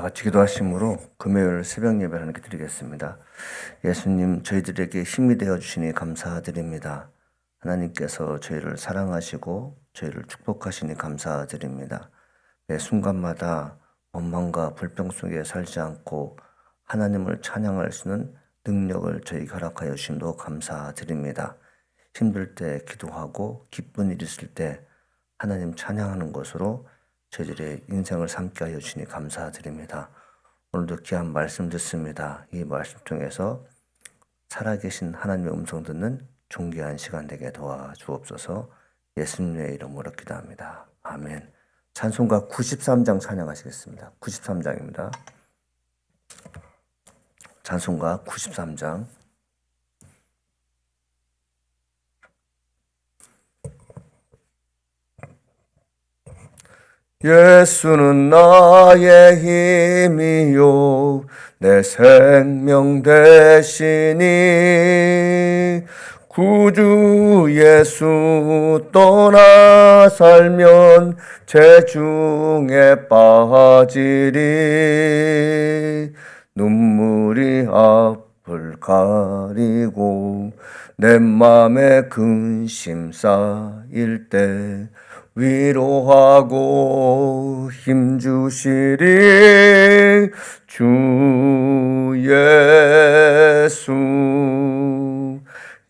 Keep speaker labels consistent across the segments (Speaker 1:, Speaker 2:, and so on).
Speaker 1: 다 같이 기도하심으로 금요일 새벽 예배를 하나님께 드리겠습니다. 예수님 저희들에게 힘이 되어 주시니 감사드립니다. 하나님께서 저희를 사랑하시고 저희를 축복하시니 감사드립니다. 매 순간마다 원망과 불평 속에 살지 않고 하나님을 찬양할 수 있는 능력을 저희 허락하여 주심도 감사드립니다. 힘들 때 기도하고 기쁜 일 있을 때 하나님 찬양하는 것으로 저희들의 인생을 삼게 하여 주시니 감사드립니다. 오늘도 귀한 말씀 듣습니다. 이 말씀 통해서 살아계신 하나님의 음성 듣는 존귀한 시간 되게 도와주옵소서 예수님의 이름으로 기도합니다. 아멘. 찬송가 93장 찬양하시겠습니다. 93장입니다. 찬송가 93장 예수는 나의 힘이요. 내 생명 되시니 구주 예수 떠나 살면 죄중에 빠지리. 눈물이 앞을 가리고 내 맘에 근심 쌓일 때 위로하고 힘주시리. 주 예수.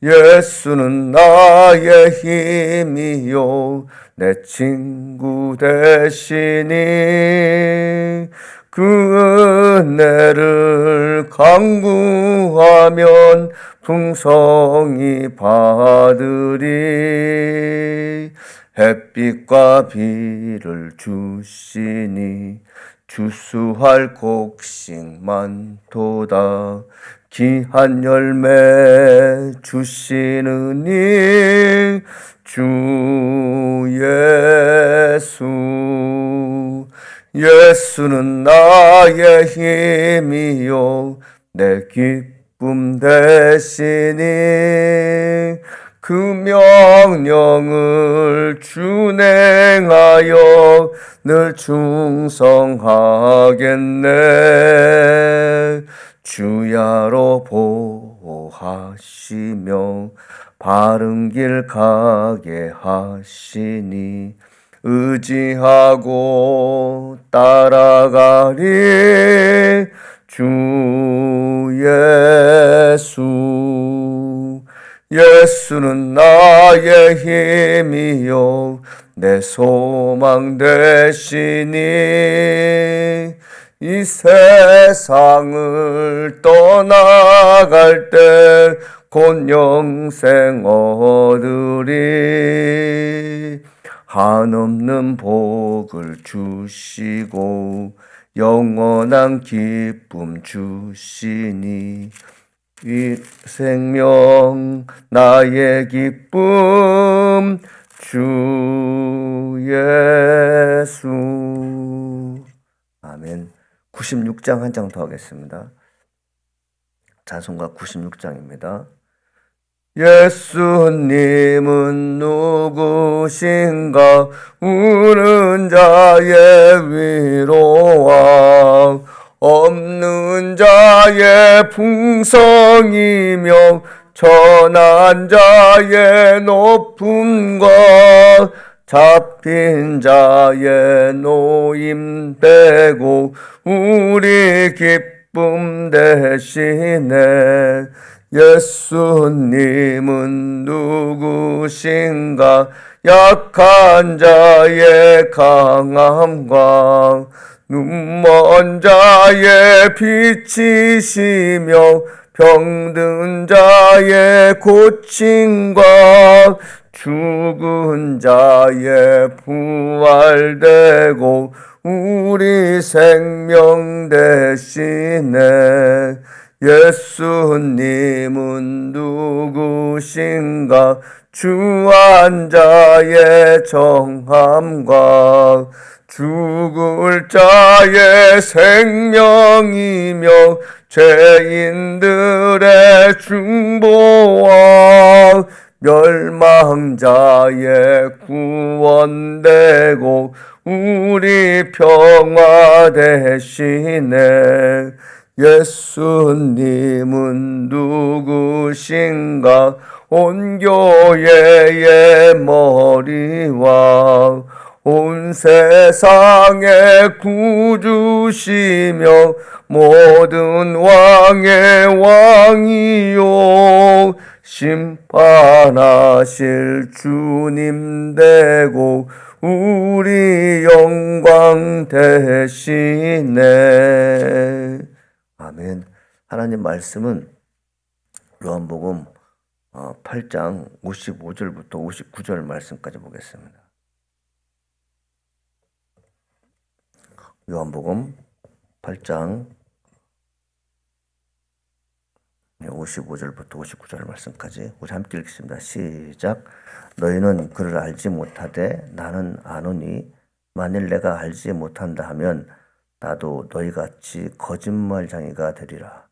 Speaker 1: 예수는 나의 힘이요. 내 친구 되시니. 그 은혜를 강구하면 풍성히 받으리 햇빛과 비를 주시니 주수할 곡식만 도다. 귀한 열매 주시느니 주 예수. 예수는 나의 힘이요. 내 기쁨 되시니 그 명령을 준행하여 늘 충성하겠네. 주야로 보호하시며 바른 길 가게 하시니 의지하고 따라가리. 주 예수 예수는 나의 힘이요 내 소망 되시니 이 세상을 떠나갈 때 곧 영생 얻으리. 한없는 복을 주시고 영원한 기쁨 주시니 이 생명 나의 기쁨 주 예수. 아멘. 96장 한 장 더 하겠습니다. 자son가 96장입니다. 예수님은 누구신가? 우는 자의 위로와 없는 자의 풍성이며 천한 자의 높음과 잡힌 자의 노임 되고 우리 기쁨 대신에 예수님은 누구신가? 약한 자의 강함과 눈먼 자의 빛이시며 병든 자의 고침과 죽은 자의 부활되고 우리 생명 대신에 예수님은 누구신가? 주한 자의 정함과 죽을 자의 생명이며 죄인들의 중보와 멸망자의 구원되고 우리 평화 되시네. 예수님은 누구신가? 온 교회의 머리와 온 세상의 구주시며 모든 왕의 왕이요. 심판하실 주님 되고 우리 영광 되시네 아멘. 하나님 말씀은 요한복음 8장 55절부터 59절 말씀까지 보겠습니다. 요한복음 8장 55절부터 59절 말씀까지 우리 함께 읽겠습니다. 시작. 너희는 그를 알지 못하되 나는 아노니 만일 내가 알지 못한다 하면 나도 너희 같이 거짓말장이가 되리라.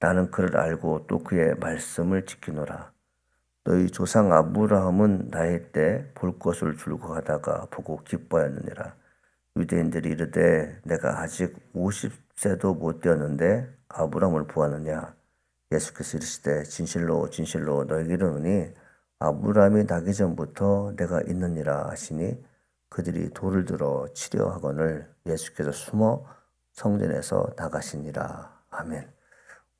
Speaker 1: 나는 그를 알고 또 그의 말씀을 지키노라. 너희 조상 아브라함은 나의 때 볼 것을 줄고 가다가 보고 기뻐하였느니라. 유대인들이 이르되 내가 아직 50세도 못 되었는데 아브라함을 보았느냐 예수께서 이르시되 진실로 진실로 너에게 이르노니 아브라함이 나기 전부터 내가 있느니라 하시니 그들이 돌을 들어 치려 하거늘 예수께서 숨어 성전에서 나가시니라 아멘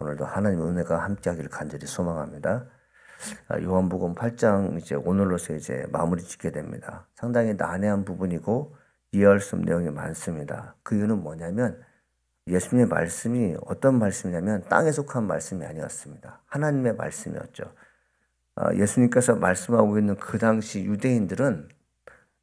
Speaker 1: 오늘도 하나님의 은혜가 함께하기를 간절히 소망합니다. 아, 요한복음 8장 이제 오늘로서 이제 마무리 짓게 됩니다. 상당히 난해한 부분이고 이해할 수 없는 내용이 많습니다. 그 이유는 뭐냐면 예수님의 말씀이 어떤 말씀이냐면 땅에 속한 말씀이 아니었습니다. 하나님의 말씀이었죠. 아, 예수님께서 말씀하고 있는 그 당시 유대인들은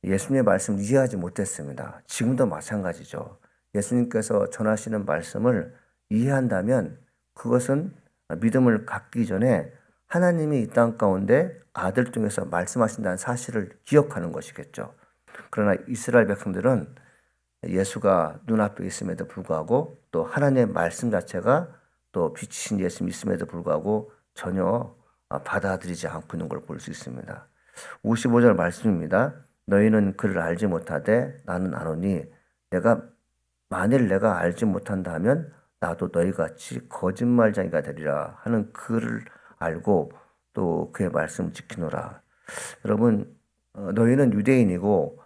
Speaker 1: 예수님의 말씀을 이해하지 못했습니다. 지금도 마찬가지죠. 예수님께서 전하시는 말씀을 이해한다면 그것은 믿음을 갖기 전에 하나님이 이 땅 가운데 아들 통해서 말씀하신다는 사실을 기억하는 것이겠죠. 그러나 이스라엘 백성들은 예수가 눈앞에 있음에도 불구하고 또 하나님의 말씀 자체가 또 빛이신 예수님 있음에도 불구하고 전혀 받아들이지 않고 있는 걸 볼 수 있습니다. 55절 말씀입니다. 너희는 그를 알지 못하되 나는 아노니 내가 만일 내가 알지 못한다 하면 나도 너희 같이 거짓말쟁이가 되리라 하는 그를 알고 또 그의 말씀을 지키노라. 여러분 어, 너희는 유대인이고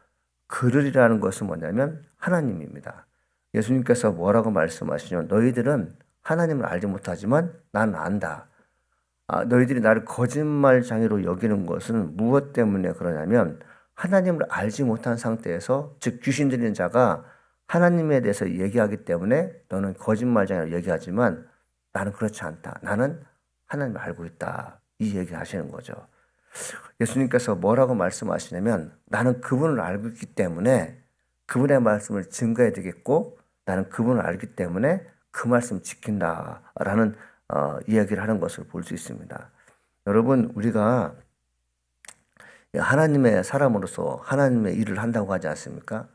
Speaker 1: 그들이라는 것은 뭐냐면 하나님입니다. 예수님께서 뭐라고 말씀하시냐면 너희들은 하나님을 알지 못하지만 난 안다. 아, 너희들이 나를 거짓말장애로 여기는 것은 무엇 때문에 그러냐면 하나님을 알지 못한 상태에서 즉 귀신 들리는 자가 하나님에 대해서 얘기하기 때문에 너는 거짓말장애로 얘기하지만 나는 그렇지 않다. 나는 하나님을 알고 있다. 이 얘기 하시는 거죠. 예수님께서 뭐라고 말씀하시냐면 나는 그분을 알고 있기 때문에 그분의 말씀을 증거해야 되겠고 나는 그분을 알기 때문에 그 말씀 지킨다라는 어, 이야기를 하는 것을 볼 수 있습니다. 여러분 우리가 하나님의 사람으로서 하나님의 일을 한다고 하지 않습니까?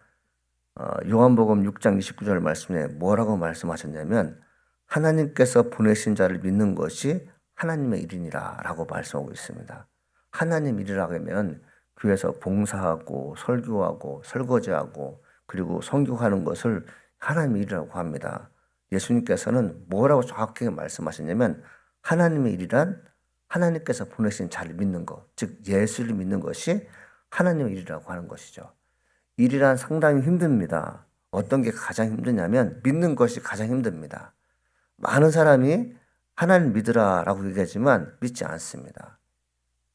Speaker 1: 어, 요한복음 6장 29절 말씀에 뭐라고 말씀하셨냐면 하나님께서 보내신 자를 믿는 것이 하나님의 일이니라라고 말씀하고 있습니다. 하나님 일이라고 하면 교회에서 봉사하고 설교하고 설거지하고 그리고 성교하는 것을 하나님 일이라고 합니다. 예수님께서는 뭐라고 정확하게 말씀하셨냐면 하나님의 일이란 하나님께서 보내신 자를 믿는 것, 즉 예수를 믿는 것이 하나님의 일이라고 하는 것이죠. 일이란 상당히 힘듭니다. 어떤 게 가장 힘드냐면 믿는 것이 가장 힘듭니다. 많은 사람이 하나님 믿으라라고 얘기하지만 믿지 않습니다.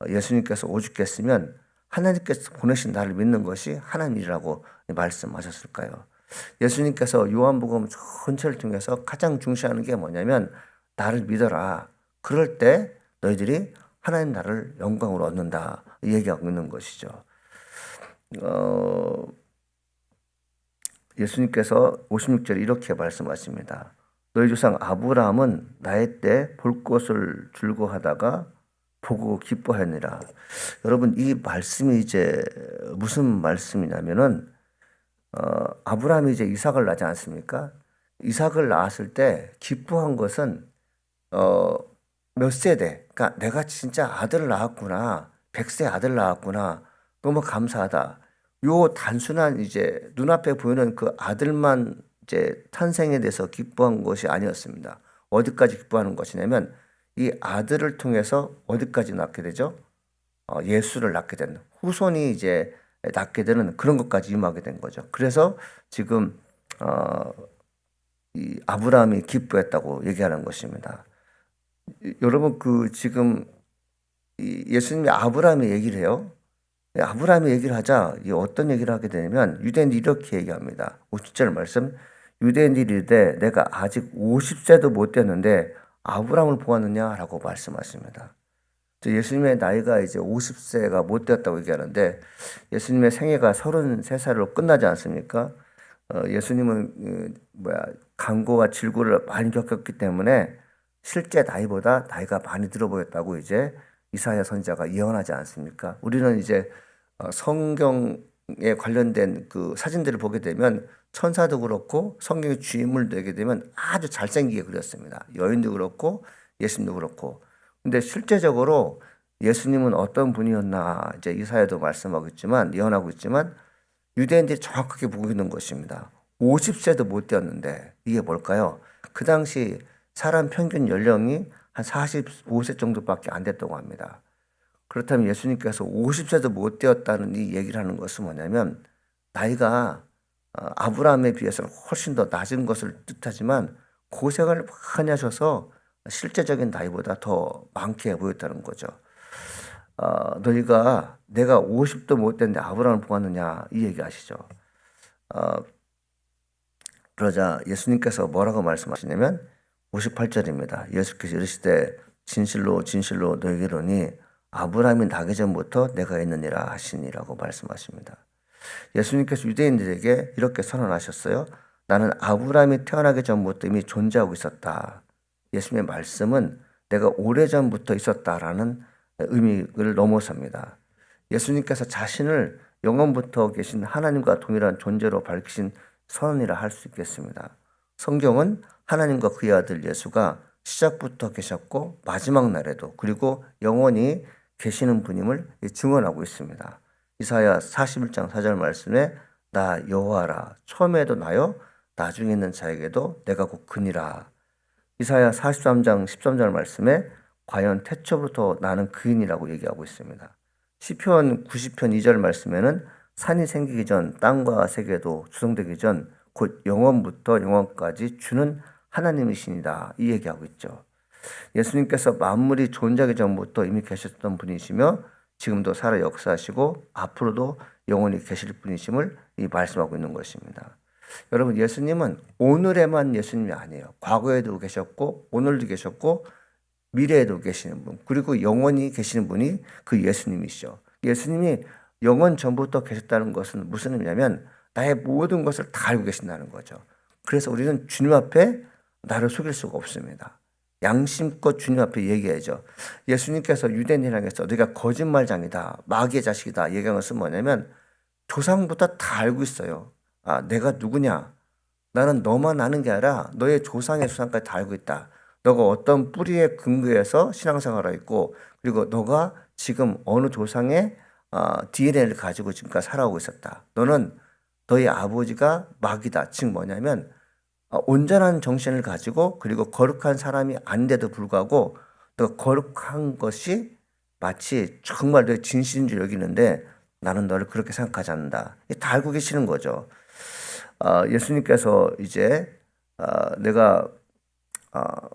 Speaker 1: 어, 예수님께서 오죽했으면 하나님께서 보내신 나를 믿는 것이 하나님이라고 말씀하셨을까요? 예수님께서 요한복음 전체를 통해서 가장 중시하는 게 뭐냐면 나를 믿어라. 그럴 때 너희들이 하나님 나를 영광으로 얻는다. 얘기하고 있는 것이죠. 어, 예수님께서 56절에 이렇게 말씀하십니다. 너희 조상 아브라함은 나의 때 볼 것을 줄고 하다가 보고 기뻐하니라. 여러분 이 말씀이 이제 무슨 말씀이냐면은 어, 아브라함이 이제 이삭을 낳지 않습니까? 이삭을 낳았을 때 기뻐한 것은 어, 몇 세대, 그러니까 내가 진짜 아들을 낳았구나 백세 아들 낳았구나. 너무 감사하다. 요 단순한 이제 눈앞에 보이는 그 아들만 이제 탄생에 대해서 기뻐한 것이 아니었습니다. 어디까지 기뻐하는 것이냐면 이 아들을 통해서 어디까지 낳게 되죠? 어, 예수를 낳게 되는 후손이 이제 낳게 되는 그런 것까지 임하게 된 거죠. 그래서 지금 어, 이 아브라함이 기뻐했다고 얘기하는 것입니다. 이- 여러분 그 지금 이 예수님이 아브라함의 얘기를 해요. 네, 아브라함의 얘기를 하자 이 어떤 얘기를 하게 되냐면 유대인들이 이렇게 얘기합니다. 50절 말씀 유대인들이 이르되 내가 아직 50세도 못 됐는데 아브라함을 보았느냐라고 말씀하십니다. 저 예수님의 나이가 이제 50세가 못 되었다고 얘기하는데 예수님의 생애가 33살로 끝나지 않습니까? 어, 예수님은 그, 뭐야 강고와 질고를 많이 겪었기 때문에 실제 나이보다 나이가 많이 들어 보였다고 이제 이사야 선지자가 예언하지 않습니까? 우리는 이제 어, 성경 에 관련된 그 사진들을 보게 되면 천사도 그렇고 성경의 주인물 되게 되면 아주 잘생기게 그렸습니다. 여인도 그렇고 예수님도 그렇고. 근데 실제적으로 예수님은 어떤 분이었나 이제 이사야도 말씀하고 있지만 예언하고 있지만 유대인들이 정확하게 보고 있는 것입니다. 50세도 못 되었는데 이게 뭘까요? 그 당시 사람 평균 연령이 한 45세 정도밖에 안 됐다고 합니다. 그렇다면 예수님께서 50세도 못 되었다는 이 얘기를 하는 것은 뭐냐면 나이가 어, 아브라함에 비해서는 훨씬 더 낮은 것을 뜻하지만 고생을 많이 하셔서 실제적인 나이보다 더 많게 보였다는 거죠. 어, 너희가 내가 50도 못 됐는데 아브라함을 보았느냐 이 얘기 아시죠? 어, 그러자 예수님께서 뭐라고 말씀하시냐면 58절입니다. 예수께서 이르시되 진실로 진실로 너에게 이르니 아브라함이 나기 전부터 내가 있느니라 하시니라고 말씀하십니다. 예수님께서 유대인들에게 이렇게 선언하셨어요. 나는 아브라함이 태어나기 전부터 이미 존재하고 있었다. 예수님의 말씀은 내가 오래전부터 있었다라는 의미를 넘어섭니다. 예수님께서 자신을 영원부터 계신 하나님과 동일한 존재로 밝히신 선언이라 할 수 있겠습니다. 성경은 하나님과 그의 아들 예수가 시작부터 계셨고 마지막 날에도 그리고 영원히 계시는 분임을 증언하고 있습니다. 이사야 41장 4절 말씀에 나 여호와라 처음에도 나요 나중에 있는 자에게도 내가 곧 그니라. 이사야 43장 13절 말씀에 과연 태초부터 나는 그인이라고 얘기하고 있습니다. 시편 90편 2절 말씀에는 산이 생기기 전 땅과 세계도 주성되기 전 곧 영원부터 영원까지 주는 하나님이시니다. 이 얘기하고 있죠. 예수님께서 만물이 존재하기 전부터 이미 계셨던 분이시며 지금도 살아 역사하시고 앞으로도 영원히 계실 분이심을 이 말씀하고 있는 것입니다. 여러분 예수님은 오늘에만 예수님이 아니에요. 과거에도 계셨고 오늘도 계셨고 미래에도 계시는 분 그리고 영원히 계시는 분이 그 예수님이시죠. 예수님이 영원 전부터 계셨다는 것은 무슨 의미냐면 나의 모든 것을 다 알고 계신다는 거죠. 그래서 우리는 주님 앞에 나를 속일 수가 없습니다. 양심껏 주님 앞에 얘기해야죠. 예수님께서 유대인에게서 네가 거짓말장이다, 마귀의 자식이다 얘기한 것은 뭐냐면 조상부터 다 알고 있어요. 아, 내가 누구냐? 나는 너만 아는 게 아니라 너의 조상의 조상까지 다 알고 있다. 너가 어떤 뿌리에 근거해서 신앙생활을 했고 그리고 너가 지금 어느 조상의 어, DNA를 가지고 지금까지 살아오고 있었다. 너는 너희 아버지가 마귀다. 즉 뭐냐면 어, 온전한 정신을 가지고 그리고 거룩한 사람이 아닌데도 불구하고 너 거룩한 것이 마치 정말 내 진실인 줄 여기는데 나는 너를 그렇게 생각하지 않는다. 다 알고 계시는 거죠. 어, 예수님께서 이제 어, 내가 어,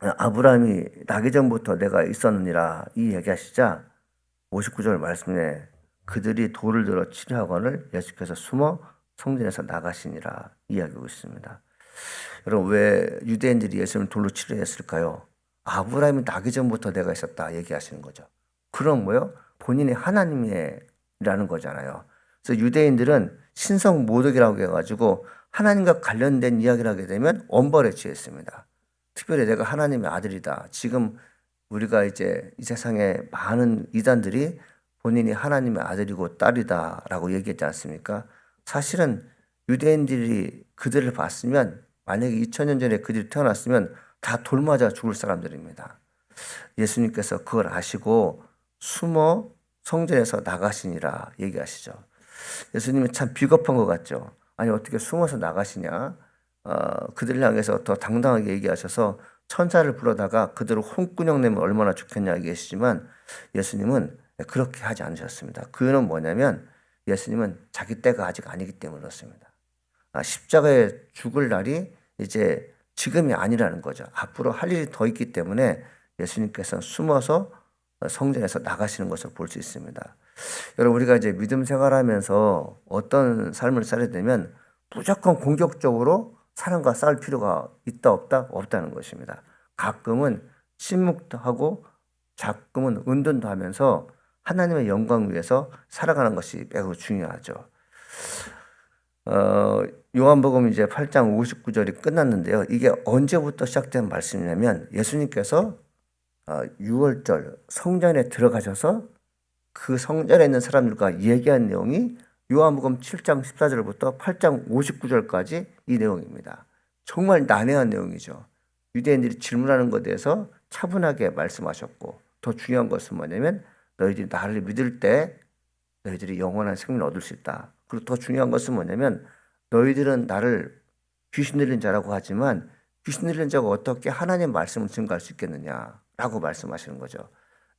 Speaker 1: 아브라함이 나기 전부터 내가 있었느니라 이 얘기하시자 59절 말씀에 그들이 돌을 들어 치료하거늘 예수께서 숨어 성전에서 나가시니라 이야기하고 있습니다. 여러분 왜 유대인들이 예수님을 돌로 치료했을까요? 아브라함이 나기 전부터 내가 있었다 얘기하시는 거죠. 그럼 뭐요? 본인이 하나님이라는 거잖아요. 그래서 유대인들은 신성 모독이라고 해가지고 하나님과 관련된 이야기를 하게 되면 엄벌에 취했습니다. 특별히 내가 하나님의 아들이다. 지금 우리가 이제 이 세상에 많은 이단들이 본인이 하나님의 아들이고 딸이다라고 얘기했지 않습니까? 사실은 유대인들이 그들을 봤으면 만약에 2000년 전에 그들이 태어났으면 다 돌맞아 죽을 사람들입니다. 예수님께서 그걸 아시고 숨어 성전에서 나가시니라 얘기하시죠. 예수님이 참 비겁한 것 같죠. 아니 어떻게 숨어서 나가시냐? 어, 그들을 향해서 더 당당하게 얘기하셔서 천사를 불러다가 그들을 홍군형 내면 얼마나 좋겠냐 얘기하시지만 예수님은 그렇게 하지 않으셨습니다. 그 이유는 뭐냐면 예수님은 자기 때가 아직 아니기 때문에 그렇습니다. 아, 십자가에 죽을 날이 이제 지금이 아니라는 거죠. 앞으로 할 일이 더 있기 때문에 예수님께서 숨어서 성전에서 나가시는 것을 볼 수 있습니다. 여러분 우리가 이제 믿음 생활하면서 어떤 삶을 살아야 되면 무조건 공격적으로 사람과 싸울 필요가 있다 없다 없다는 것입니다. 가끔은 침묵도 하고 가끔은 은둔도 하면서 하나님의 영광 위해서 살아가는 것이 매우 중요하죠. 어, 요한복음 이제 8장 59절이 끝났는데요. 이게 언제부터 시작된 말씀이냐면 예수님께서 어, 6월절 성전에 들어가셔서 그 성전에 있는 사람들과 얘기한 내용이 요한복음 7장 14절부터 8장 59절까지 이 내용입니다. 정말 난해한 내용이죠. 유대인들이 질문하는 것에 대해서 차분하게 말씀하셨고 더 중요한 것은 뭐냐면 너희들이 나를 믿을 때 너희들이 영원한 생명을 얻을 수 있다. 그리고 더 중요한 것은 뭐냐면 너희들은 나를 귀신 들린 자라고 하지만 귀신 들린 자가 어떻게 하나님 말씀을 증거할 수 있겠느냐라고 말씀하시는 거죠.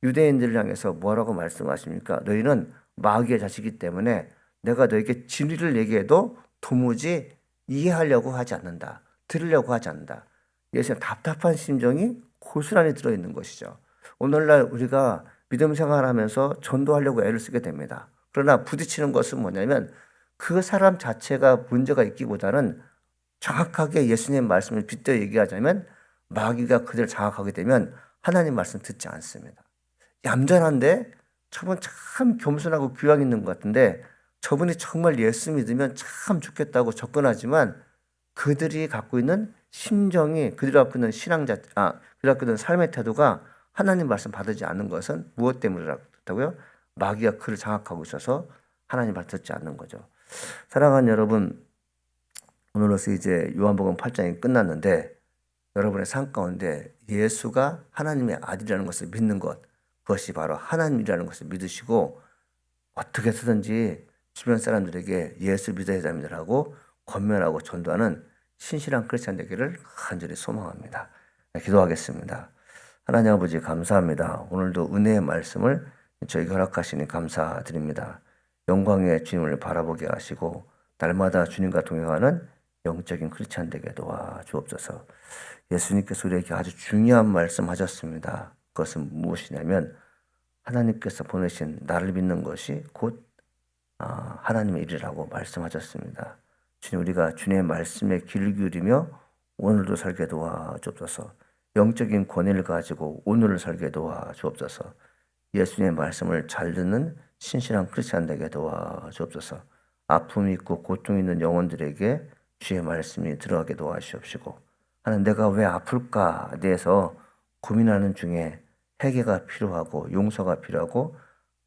Speaker 1: 유대인들을 향해서 뭐라고 말씀하십니까? 너희는 마귀의 자식이기 때문에 내가 너에게 진리를 얘기해도 도무지 이해하려고 하지 않는다. 들으려고 하지 않는다. 예수님 답답한 심정이 고스란히 들어있는 것이죠. 오늘날 우리가 믿음 생활하면서 전도하려고 애를 쓰게 됩니다. 그러나 부딪히는 것은 뭐냐면 그 사람 자체가 문제가 있기보다는 정확하게 예수님 말씀을 빗대어 얘기하자면 마귀가 그들을 장악하게 되면 하나님 말씀 듣지 않습니다. 얌전한데 저분 참 겸손하고 교양 있는 것 같은데 저분이 정말 예수 믿으면 참 좋겠다고 접근하지만 그들이 갖고 있는 심정이 그들이 갖고 있는 신앙 자 아 그들이 갖고 있는 삶의 태도가 하나님 말씀 받지 않는 것은 무엇 때문이라고요? 마귀가 그를 장악하고 있어서 하나님 말 듣지 않는 거죠. 사랑하는 여러분, 오늘로서 이제 요한복음 8장이 끝났는데 여러분의 삶 가운데 예수가 하나님의 아들이라는 것을 믿는 것, 그것이 바로 하나님이라는 것을 믿으시고 어떻게 해서든지 주변 사람들에게 예수 믿어야 됩니다 라고 권면하고 전도하는 신실한 크리스찬 되기를 간절히 소망합니다. 네, 기도하겠습니다. 하나님 아버지 감사합니다. 오늘도 은혜의 말씀을 저에게 허락하시니 감사드립니다. 영광의 주님을 바라보게 하시고 날마다 주님과 동행하는 영적인 크리스찬 되게 도와 주옵소서. 예수님께서 우리에게 아주 중요한 말씀 하셨습니다. 그것은 무엇이냐면 하나님께서 보내신 나를 믿는 것이 곧 아, 하나님의 일이라고 말씀하셨습니다. 주님 우리가 주님의 말씀에 귀를 기울이며 오늘도 살게 도와 주옵소서. 영적인 권위를 가지고 오늘을 살게 도와 주옵소서. 예수님의 말씀을 잘 듣는 신실한 크리스찬 되게 도와 주옵소서. 아픔이 있고 고통 있는 영혼들에게 주의 말씀이 들어가게 도와주시옵시고 하나님 내가 왜 아플까 대해서 고민하는 중에 회개가 필요하고 용서가 필요하고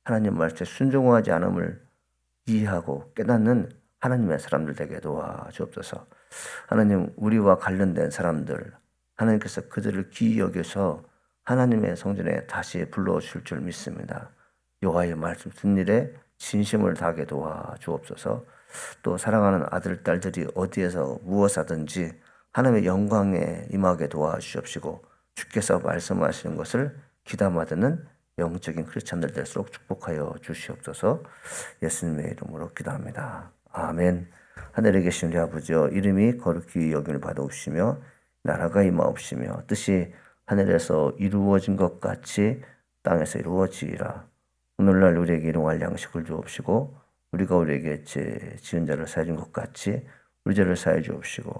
Speaker 1: 하나님 말씀에 순종하지 않음을 이해하고 깨닫는 하나님의 사람들 되게 도와주옵소서. 하나님 우리와 관련된 사람들 하나님께서 그들을 귀히 여겨서 하나님의 성전에 다시 불러주실 줄 믿습니다. 여호와의 말씀 듣는 일에 진심을 다하게 도와 주옵소서. 또 사랑하는 아들 딸들이 어디에서 무엇 하든지 하나님의 영광에 임하게 도와 주옵시고 주께서 말씀하시는 것을 귀담아 듣는 영적인 크리스찬들 될수록 축복하여 주시옵소서. 예수님의 이름으로 기도합니다. 아멘. 하늘에 계신 우리 아버지여 이름이 거룩히 여김을 받아오시며 나라가 임하옵시며 뜻이 하늘에서 이루어진 것 같이 땅에서 이루어지리라. 오늘날 우리에게 일용할 양식을 주옵시고 우리가 우리에게 죄 지은 자를 사해 준 것 같이 우리 죄를 사해 주옵시고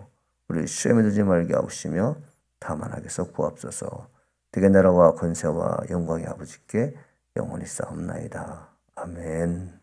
Speaker 1: 우리 시험에 들지 말게 하옵시며 다만 하게서 구합소서. 되게 나라와 권세와 영광의 아버지께 영원히 싸움나이다. 아멘.